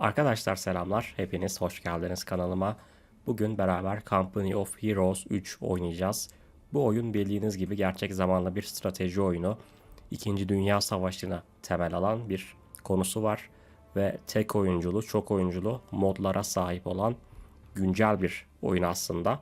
Arkadaşlar selamlar. Hepiniz hoş geldiniz kanalıma. Bugün beraber Company of Heroes 3 oynayacağız. Bu oyun bildiğiniz gibi gerçek zamanlı bir strateji oyunu. İkinci Dünya Savaşı'na temel alan bir konusu var. Ve tek oyunculu, çok oyunculu modlara sahip olan güncel bir oyun aslında.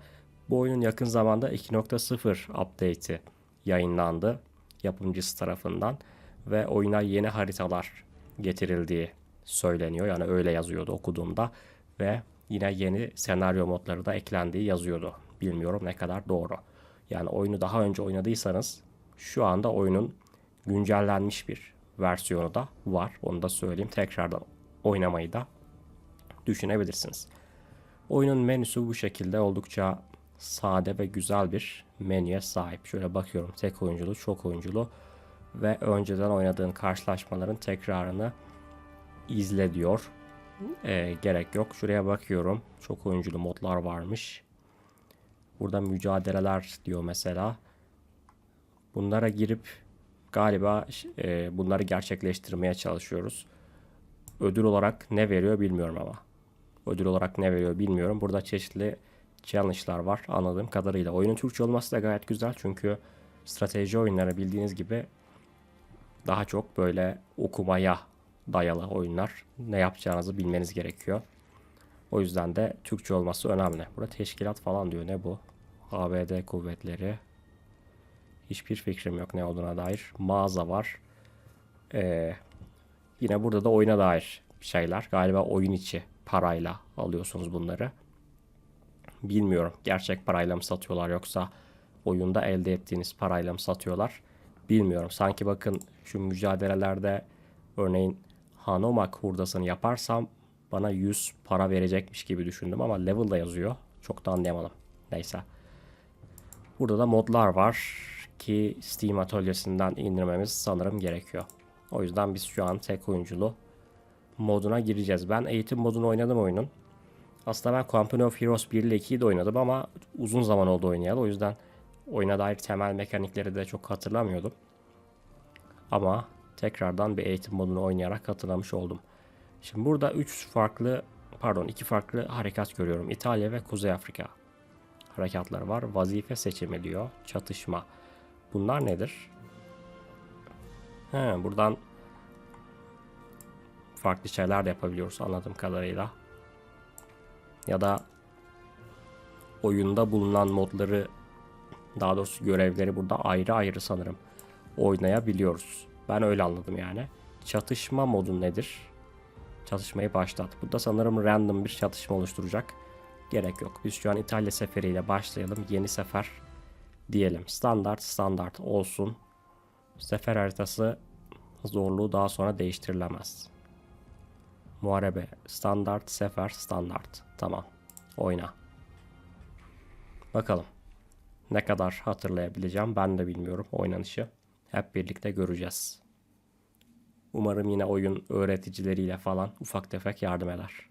Bu oyunun yakın zamanda 2.0 update'i yayınlandı yapımcısı tarafından ve oyuna yeni haritalar getirildiği söyleniyor. Yani öyle yazıyordu okuduğumda ve yine yeni senaryo modları da eklendiği yazıyordu. Bilmiyorum ne kadar doğru. Yani oyunu daha önce oynadıysanız şu anda oyunun güncellenmiş bir versiyonu da var. Onu da söyleyeyim. Tekrardan oynamayı da düşünebilirsiniz. Oyunun menüsü bu şekilde oldukça sade ve güzel bir menüye sahip. Şöyle bakıyorum tek oyunculu, çok oyunculu ve önceden oynadığın karşılaşmaların tekrarını izle diyor. Ee, gerek yok. Şuraya bakıyorum. Çok oyunculu modlar varmış. Burada mücadeleler diyor mesela. Bunlara girip galiba e, bunları gerçekleştirmeye çalışıyoruz. Ödül olarak ne veriyor bilmiyorum ama. Ödül olarak ne veriyor bilmiyorum. Burada çeşitli challenge'lar var anladığım kadarıyla. Oyunun Türkçe olması da gayet güzel çünkü strateji oyunları bildiğiniz gibi daha çok böyle okumaya dayalı oyunlar. Ne yapacağınızı bilmeniz gerekiyor. O yüzden de Türkçe olması önemli. Burada teşkilat falan diyor. Ne bu? ABD kuvvetleri. Hiçbir fikrim yok ne olduğuna dair. Mağaza var. Ee, yine burada da oyuna dair şeyler. Galiba oyun içi parayla alıyorsunuz bunları. Bilmiyorum. Gerçek parayla mı satıyorlar yoksa oyunda elde ettiğiniz parayla mı satıyorlar? Bilmiyorum. Sanki bakın şu mücadelelerde örneğin Hanomak hurdasını yaparsam bana 100 para verecekmiş gibi düşündüm ama level da yazıyor. Çok da anlayamadım. Neyse. Burada da modlar var ki Steam atölyesinden indirmemiz sanırım gerekiyor. O yüzden biz şu an tek oyunculu moduna gireceğiz. Ben eğitim modunu oynadım oyunun. Aslında ben Company of Heroes 1 ile 2'yi de oynadım ama uzun zaman oldu oynayalı. O yüzden oyuna dair temel mekanikleri de çok hatırlamıyordum. Ama tekrardan bir eğitim modunu oynayarak hatırlamış oldum. Şimdi burada 3 farklı pardon 2 farklı harekat görüyorum. İtalya ve Kuzey Afrika harekatları var. Vazife seçimi diyor. Çatışma. Bunlar nedir? He, buradan farklı şeyler de yapabiliyoruz anladığım kadarıyla. Ya da oyunda bulunan modları daha doğrusu görevleri burada ayrı ayrı sanırım oynayabiliyoruz. Ben öyle anladım yani. Çatışma modu nedir? Çatışmayı başlat. Bu da sanırım random bir çatışma oluşturacak. Gerek yok. Biz şu an İtalya seferiyle başlayalım. Yeni sefer diyelim. Standart standart olsun. Sefer haritası zorluğu daha sonra değiştirilemez. Muharebe standart sefer standart. Tamam. Oyna. Bakalım. Ne kadar hatırlayabileceğim ben de bilmiyorum oynanışı. Hep birlikte göreceğiz. Umarım yine oyun öğreticileriyle falan ufak tefek yardım eder.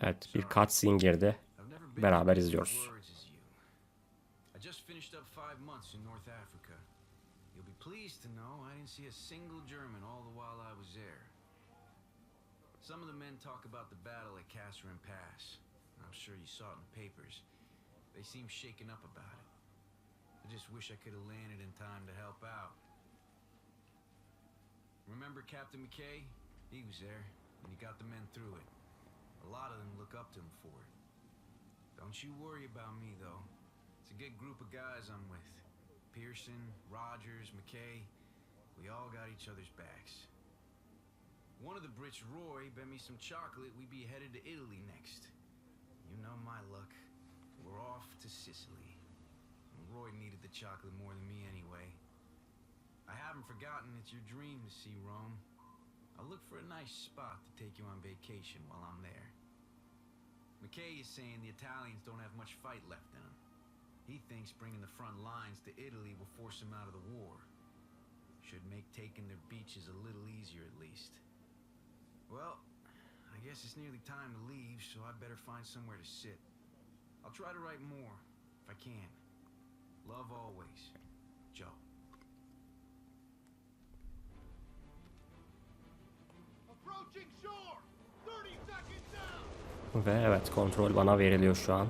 Evet bir cutscene girdi. Beraber izliyoruz. You'll be pleased to know I didn't see a single German all the while I was there. Some of the men talk about the battle at Kasserine Pass. I'm sure you saw it in the papers. They seem shaken up about it. I just wish I could have landed in time to help out. Remember Captain McKay? He was there, and he got the men through it. A lot of them look up to him for it. Don't you worry about me, though. It's a good group of guys I'm with. Pearson, Rogers, McKay. We all got each other's backs. One of the Brits, Roy, bet me some chocolate we'd be headed to Italy next. You know my luck. We're off to Sicily. Roy needed the chocolate more than me anyway. I haven't forgotten it's your dream to see Rome. I'll look for a nice spot to take you on vacation while I'm there. McKay is saying the Italians don't have much fight left in them. He thinks bringing the front lines to Italy will force them out of the war. Should make taking their beaches a little easier at least. Well, I guess it's nearly time to leave, so I better find somewhere to sit. I'll try to write more, if I can. Love always, Joe. Approaching shore! 30 seconds out! Ve evet kontrol bana veriliyor şu an.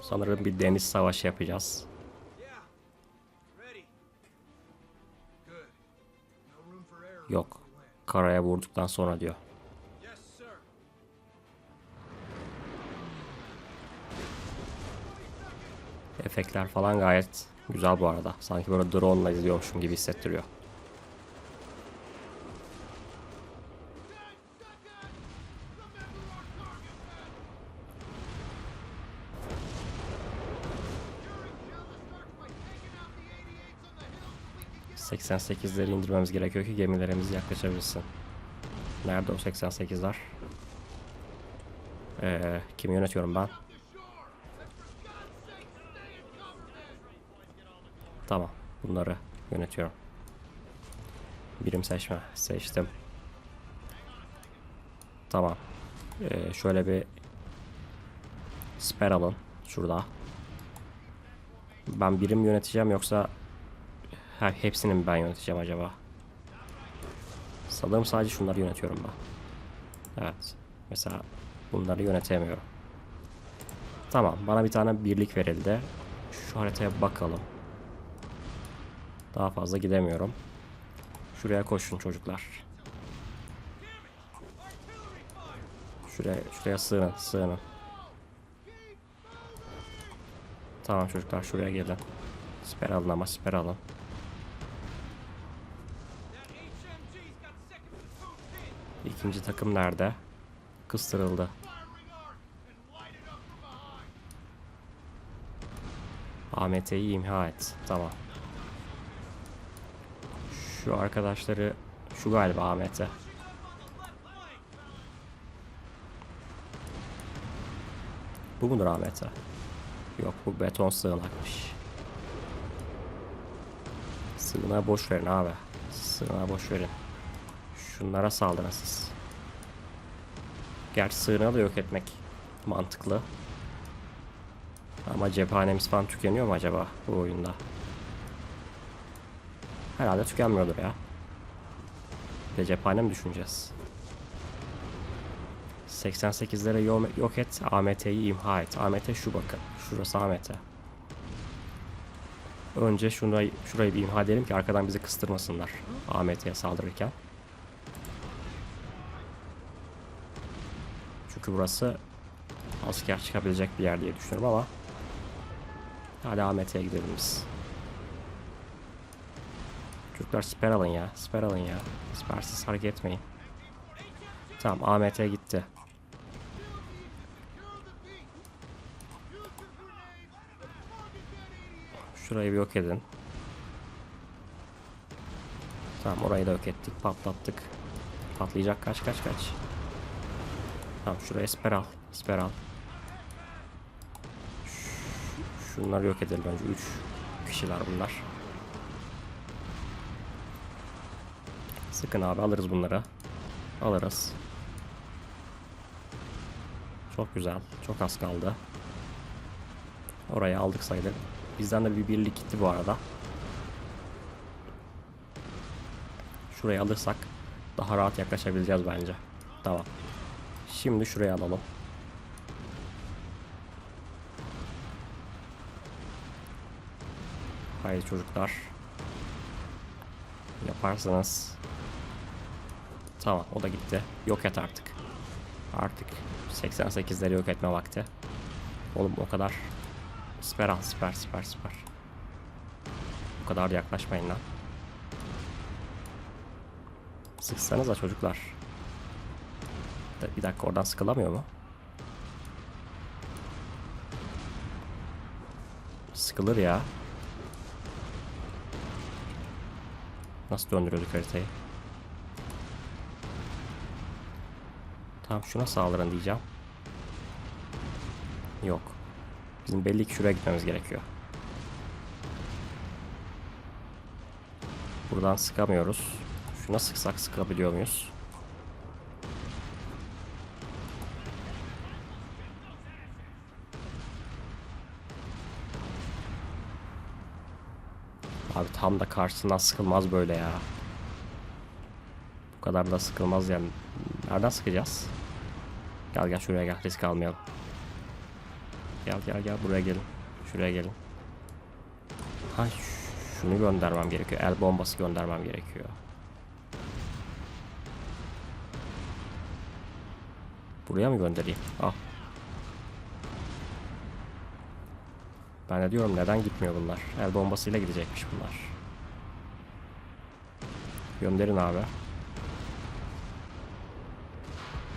Sanırım bir deniz savaşı yapacağız. Yok. Karaya vurduktan sonra diyor. Efektler falan gayet güzel bu arada. Sanki böyle drone ile izliyormuşum gibi hissettiriyor. Fury shell starts by taking out the 88s on the hills so we can get 88'leri indirmemiz gerekiyor ki gemilerimiz yaklaşabilsin. Nerede o 88'ler? Ee, kimi yönetiyorum ben? up the shore! And for God's sake, stay in cover, men! Tamam. Bunları yönetiyorum. Birim seçme. Seçtim. Tamam. Ee, şöyle bir siper alın. Şurada. Ben birim yöneteceğim yoksa he- hepsini mi ben yöneteceğim acaba? Sanırım sadece şunları yönetiyorum ben. Evet. Mesela bunları yönetemiyorum. Tamam. Bana bir tane birlik verildi. Şu haritaya bakalım. Daha fazla gidemiyorum. Şuraya koşun çocuklar. Şuraya, şuraya sığının, sığının. Tamam çocuklar şuraya gelin. Siper alın ama siper alın. İkinci takım nerede? Kıstırıldı. AMT'yi imha et. Tamam. Şu arkadaşları şu galiba AMT. Bu mudur AMT? Yok bu beton sığınakmış. Sığınağı boş verin abi. Sığınağı boş verin. Şunlara saldırın siz. Gerçi sığınağı da yok etmek mantıklı. Ama cephanemiz falan tükeniyor mu acaba bu oyunda? Herhalde tükenmiyordur ya. Bir de cephane mi düşüneceğiz? 88'lere yo- yok et, AMT'yi imha et. AMT şu bakın. Şurası AMT. Önce şurayı, şurayı bir imha edelim ki arkadan bizi kıstırmasınlar. AMT'ye saldırırken. Çünkü burası asker çıkabilecek bir yer diye düşünüyorum ama Hadi Ahmet'e gidelim biz. Çocuklar siper alın ya. Siper alın ya. Sipersiz hareket etmeyin. Tamam Ahmet'e gitti. Şurayı bir yok edin. Tamam orayı da yok ettik. Patlattık. Patlayacak kaç kaç kaç. Tamam şuraya siper al. Siper al. Şunları yok edelim önce. 3 kişiler bunlar. Sıkın abi alırız bunları. Alırız. Çok güzel. Çok az kaldı. Orayı aldık sayılır. Bizden de bir birlik gitti bu arada. Şurayı alırsak daha rahat yaklaşabileceğiz bence. Tamam. Şimdi şurayı alalım. Haydi çocuklar. Yaparsınız. Tamam o da gitti. Yok et artık. Artık 88'leri yok etme vakti. Oğlum o kadar. Siper al siper siper siper. Bu kadar da yaklaşmayın lan. Sıksanıza çocuklar. Bir dakika oradan sıkılamıyor mu? Sıkılır ya. Nasıl döndürüyorduk haritayı? Tamam şuna saldırın diyeceğim. Yok. Bizim belli ki şuraya gitmemiz gerekiyor. Buradan sıkamıyoruz. Şuna sıksak sıkabiliyor muyuz? Abi tam da karşısından sıkılmaz böyle ya. Bu kadar da sıkılmaz yani. Nereden sıkacağız? Gel gel şuraya gel risk almayalım. Gel gel gel buraya gelin. Şuraya gelin. Ha şunu göndermem gerekiyor. El bombası göndermem gerekiyor. Buraya mı göndereyim? Al. Ben de diyorum neden gitmiyor bunlar? El bombasıyla gidecekmiş bunlar. Gönderin abi.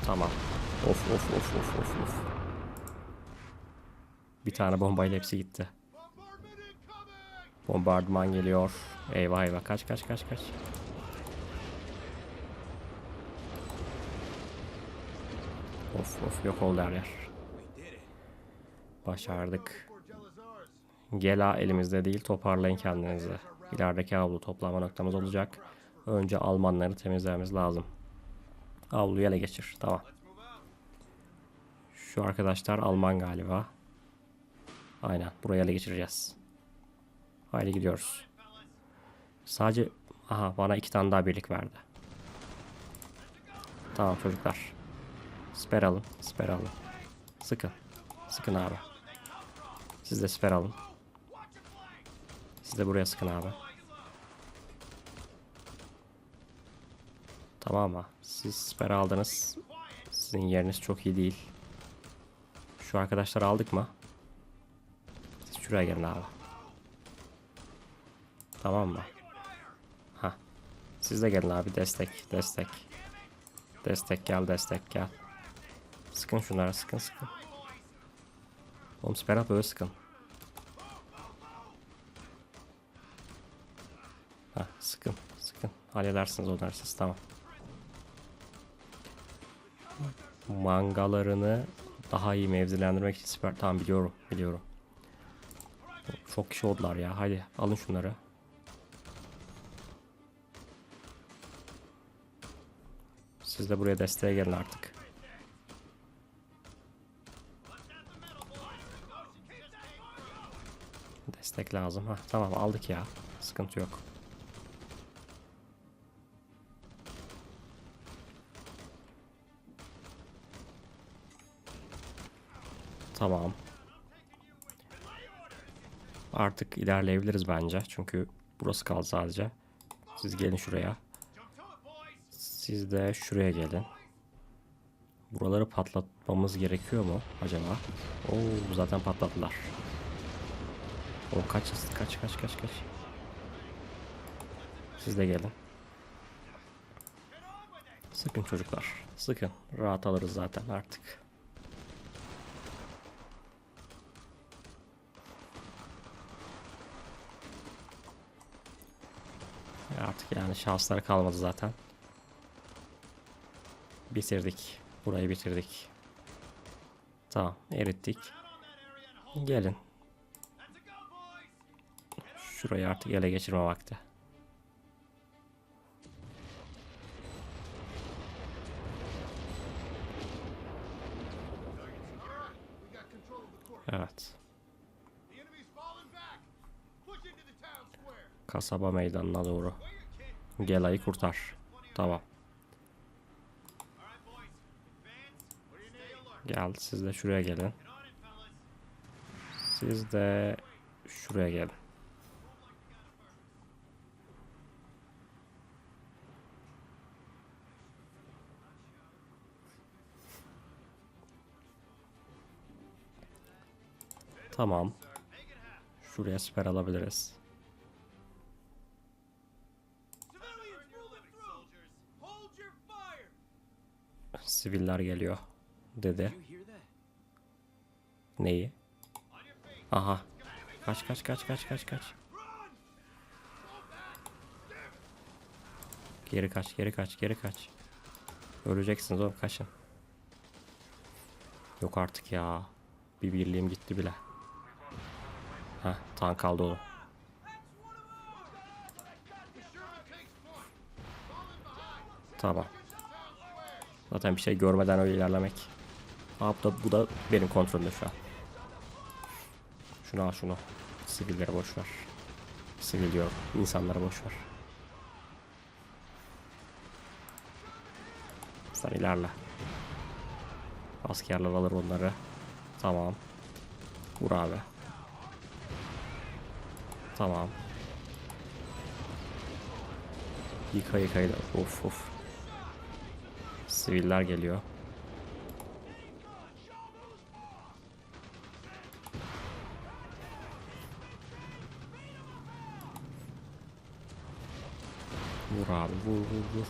Tamam. Of of of of of of. Bir tane bombayla hepsi gitti. Bombardıman geliyor. Eyvah eyvah kaç kaç kaç kaç. Of of yok oldu her yer. Başardık. Gela elimizde değil toparlayın kendinizi. İlerideki avlu toplama noktamız olacak. Önce Almanları temizlememiz lazım. Avluyu ele geçir. Tamam. Şu arkadaşlar Alman galiba. Aynen. Buraya ele geçireceğiz. Haydi gidiyoruz. Sadece... Aha bana iki tane daha birlik verdi. Tamam çocuklar. Siper alın. Siper alın. Sıkın. Sıkın abi. Siz de siper alın. Siz de buraya sıkın abi. Tamam mı? Siz siper aldınız. Sizin yeriniz çok iyi değil. Şu arkadaşları aldık mı? Siz şuraya gelin abi. Tamam mı? Ha. Siz de gelin abi destek destek. Destek gel destek gel. Sıkın şunlara sıkın sıkın. Oğlum siper böyle sıkın. Ha sıkın sıkın. Halledersiniz onları siz tamam. Mangalarını daha iyi mevzilendirmek için siper tamam biliyorum biliyorum. Çok kişi oldular ya hadi alın şunları. Siz de buraya desteğe gelin artık. Destek lazım. Ha tamam aldık ya. Sıkıntı yok. Tamam. Artık ilerleyebiliriz bence. Çünkü burası kaldı sadece. Siz gelin şuraya. Siz de şuraya gelin. Buraları patlatmamız gerekiyor mu acaba? Oo zaten patlattılar. O kaç kaç kaç kaç kaç. Siz de gelin. Sıkın çocuklar. Sıkın. Rahat alırız zaten artık. Artık yani şansları kalmadı zaten. Bitirdik. Burayı bitirdik. Tamam erittik. Gelin. Şurayı artık ele geçirme vakti. Evet. Kasaba meydanına doğru. Gela'yı kurtar. Tamam. Gel siz de şuraya gelin. Siz de şuraya gelin. Tamam. Şuraya siper alabiliriz. Siviller geliyor dedi. Neyi? Aha. Kaç kaç kaç kaç kaç kaç. Geri kaç geri kaç geri kaç. Öleceksiniz oğlum kaçın. Yok artık ya. Bir birliğim gitti bile. Heh tank kaldı oğlum. Tamam. Zaten bir şey görmeden öyle ilerlemek. Aa, bu da, bu da benim kontrolümde şu an. Şunu al şunu. Sivilleri boş. Sivil diyorum. İnsanlara boş ver. Sen ilerle. Askerler alır onları. Tamam. Vur abi. Tamam. Yıka yıka. Of of. Siviller geliyor. Vur abi vur vur vur.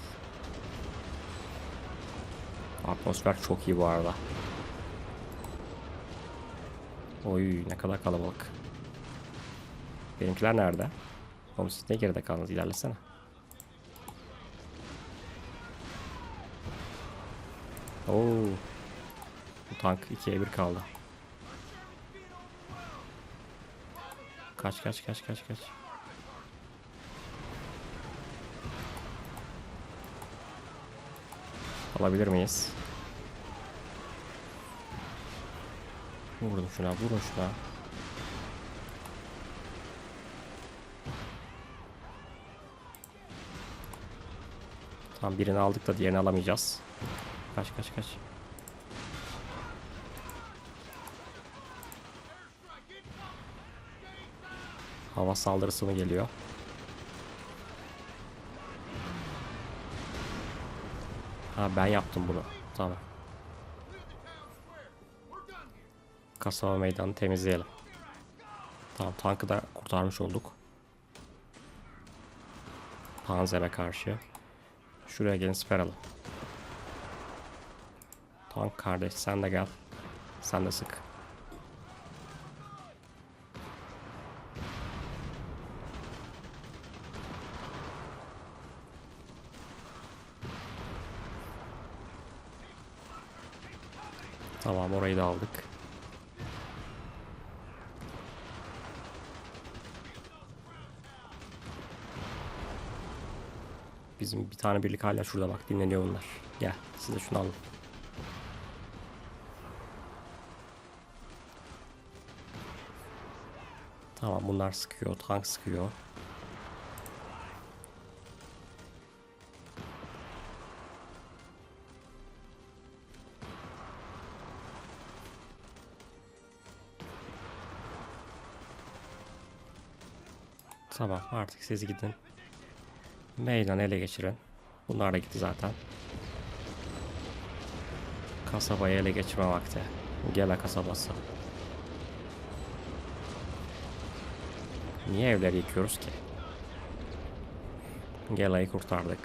Atmosfer çok iyi bu arada. Oy ne kadar kalabalık. Benimkiler nerede? Oğlum siz ne geride kaldınız ilerlesene. Oo. Bu tank 2'ye 1 kaldı. Kaç kaç kaç kaç kaç. Alabilir miyiz? Vurdum şuna, vurun şuna. Tamam birini aldık da diğerini alamayacağız. Kaç kaç kaç. Hava saldırısı mı geliyor? Ha ben yaptım bunu. Tamam. Kasaba meydanı temizleyelim. Tamam tankı da kurtarmış olduk. Panzer'e karşı. Şuraya gelin siper alın. Tank kardeş sen de gel. Sen de sık. Tamam orayı da aldık. Bizim bir tane birlik hala şurada bak dinleniyor bunlar. Gel siz de şunu alın. Tamam bunlar sıkıyor, tank sıkıyor. Tamam artık siz gidin. Meydan ele geçirin. Bunlar da gitti zaten. Kasabayı ele geçirme vakti. Gela kasabası. Niye evleri yıkıyoruz ki? Gela'yı kurtardık.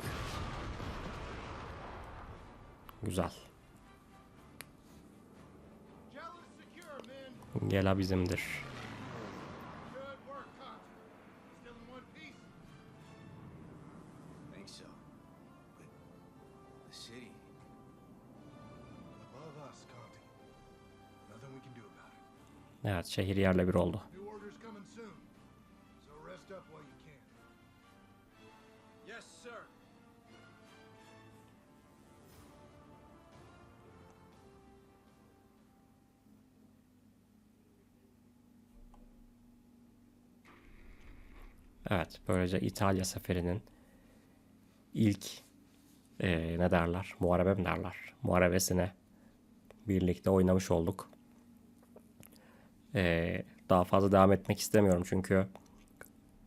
Güzel. Gela bizimdir. Good work, Conti. Still in Evet, böylece İtalya seferinin ilk eee, ne derler? Muharebe mi derler? Muharebesine birlikte oynamış olduk. Eee, daha fazla devam etmek istemiyorum çünkü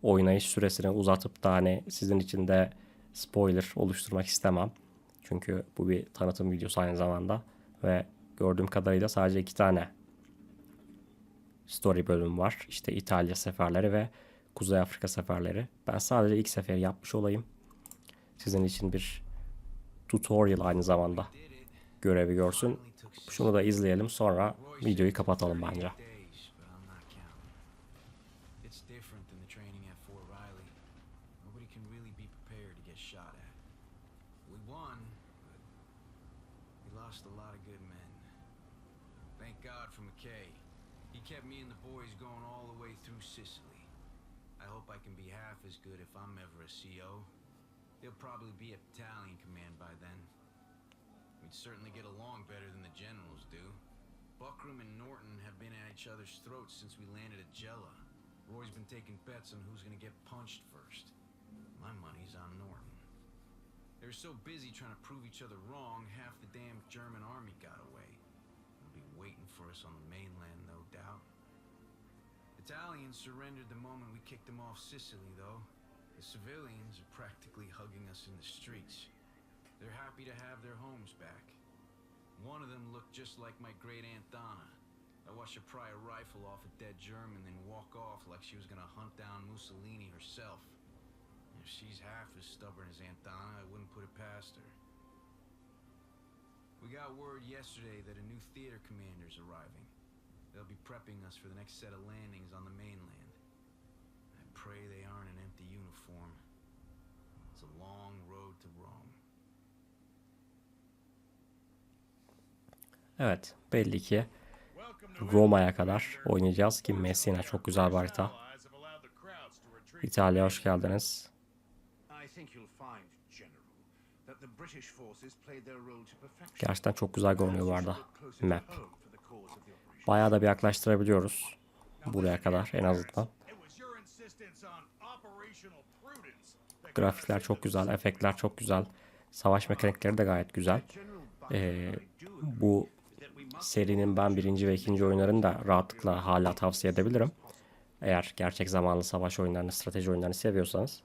oynayış süresini uzatıp da hani sizin için de spoiler oluşturmak istemem. Çünkü bu bir tanıtım videosu aynı zamanda ve gördüğüm kadarıyla sadece iki tane story bölümü var. İşte İtalya seferleri ve Kuzey Afrika seferleri. Ben sadece ilk seferi yapmış olayım. Sizin için bir tutorial aynı zamanda görevi görsün. Şunu da izleyelim sonra videoyu kapatalım bence. Thank God for McKay. He kept me and the boys going all the way through Sicily. I hope I can be half as good if I'm ever a CO. He'll probably be a battalion command by then. We'd certainly get along better than the generals do. Buckram and Norton have been at each other's throats since we landed at Jella. Roy's been taking bets on who's gonna get punched first. My money's on Norton. They were so busy trying to prove each other wrong, half the damn German army got away. They'll be waiting for us on the mainland, no doubt. Italians surrendered the moment we kicked them off Sicily, though. The civilians are practically hugging us in the streets. They're happy to have their homes back. One of them looked just like my great aunt Donna. I watched her pry a rifle off a dead German, then walk off like she was gonna hunt down Mussolini herself. If she's half as stubborn as Aunt Donna, I wouldn't put it past her. We got word yesterday that a new theater commander's arriving. They'll be prepping us for the next set of landings on the mainland. I pray they aren't an empty uniform. It's a long road to Rome. Evet belli ki Roma'ya kadar oynayacağız ki Messina çok güzel bir harita. İtalya hoş geldiniz. Gerçekten çok güzel görünüyor bu arada map. Bayağı da bir yaklaştırabiliyoruz. Buraya kadar en azından. Grafikler çok güzel, efektler çok güzel. Savaş mekanikleri de gayet güzel. Ee, bu serinin ben birinci ve ikinci oyunlarını da rahatlıkla hala tavsiye edebilirim. Eğer gerçek zamanlı savaş oyunlarını, strateji oyunlarını seviyorsanız.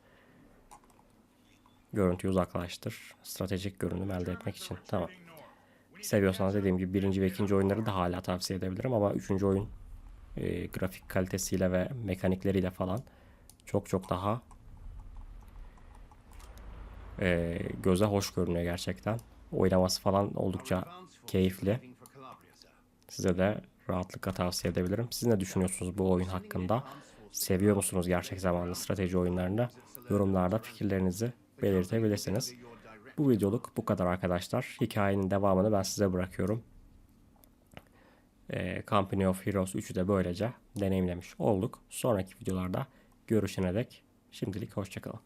Görüntüyü uzaklaştır. Stratejik görünüm elde etmek için. Tamam. Seviyorsanız dediğim gibi birinci ve ikinci oyunları da hala tavsiye edebilirim ama üçüncü oyun e, grafik kalitesiyle ve mekanikleriyle falan çok çok daha e, göze hoş görünüyor gerçekten. Oynaması falan oldukça keyifli. Size de rahatlıkla tavsiye edebilirim. Siz ne düşünüyorsunuz bu oyun hakkında? Seviyor musunuz gerçek zamanlı strateji oyunlarını? Yorumlarda fikirlerinizi belirtebilirsiniz. Bu videoluk bu kadar arkadaşlar. Hikayenin devamını ben size bırakıyorum. Ee, Company of Heroes 3'ü de böylece deneyimlemiş olduk. Sonraki videolarda görüşene dek şimdilik hoşçakalın.